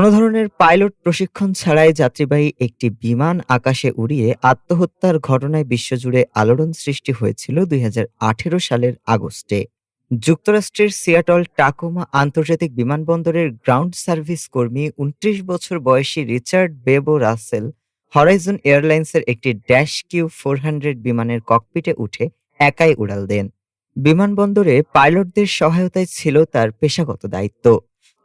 কোনো ধরনের পাইলট প্রশিক্ষণ ছাড়াই যাত্রীবাহী একটি বিমান আকাশে উড়িয়ে আত্মহত্যার ঘটনায় বিশ্বজুড়ে আলোড়ন সৃষ্টি হয়েছিল দুই হাজার আঠেরো সালের আগস্টে। যুক্তরাষ্ট্রের সিয়াটল টাকোমা আন্তর্জাতিক বিমানবন্দরের গ্রাউন্ড সার্ভিস কর্মী উনত্রিশ বছর বয়সী রিচার্ড বেবো রাসেল হরাইজন এয়ারলাইন্সের একটি ড্যাশ কিউ ফোর হান্ড্রেড বিমানের ককপিটে উঠে একাই উড়াল দেন। বিমানবন্দরে পাইলটদের সহায়তায় ছিল তার পেশাগত দায়িত্ব।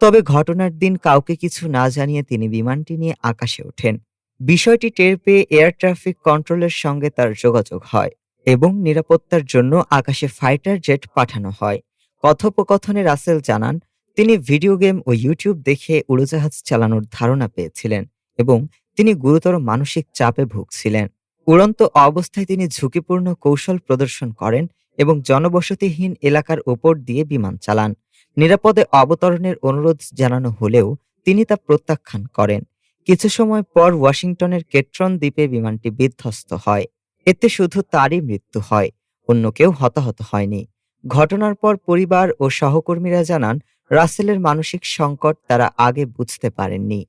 তবে ঘটনার দিন কাউকে কিছু না জানিয়ে তিনি বিমানটি নিয়ে আকাশে ওঠেন। বিষয়টি টের পেয়ে এয়ার ট্রাফিক কন্ট্রোলের সঙ্গে তার যোগাযোগ হয় এবং নিরাপত্তার জন্য আকাশে ফাইটার জেট পাঠানো হয়। কথোপকথনে রাসেল জানান, তিনি ভিডিও গেম ও ইউটিউব দেখে উড়োজাহাজ চালানোর ধারণা পেয়েছিলেন এবং তিনি গুরুতর মানসিক চাপে ভুগছিলেন। উড়ন্ত অবস্থায় তিনি ঝুঁকিপূর্ণ কৌশল প্রদর্শন করেন এবং জনবসতিহীন এলাকার ওপর দিয়ে বিমান চালান। নিরাপদে অবতরণের অনুরোধ জানানো হলেও তিনি তা প্রত্যাখ্যান করেন। কিছু সময় পর ওয়াশিংটনের কেট্রন দ্বীপে বিমানটি বিধ্বস্ত হয়। এতে শুধু তারই মৃত্যু হয়, অন্য কেউ হতাহত হয়নি। ঘটনার পর পরিবার ও সহকর্মীরা জানান, রাসেলের মানসিক সংকট তারা আগে বুঝতে পারেননি।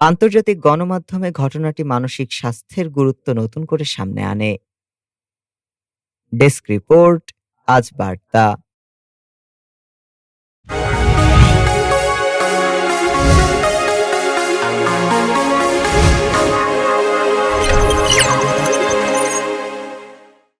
আন্তর্জাতিক গণমাধ্যমে ঘটনাটি মানসিক স্বাস্থ্যের গুরুত্ব নতুন করে সামনে আনে। ডেস্ক রিপোর্ট, আজ বার্তা।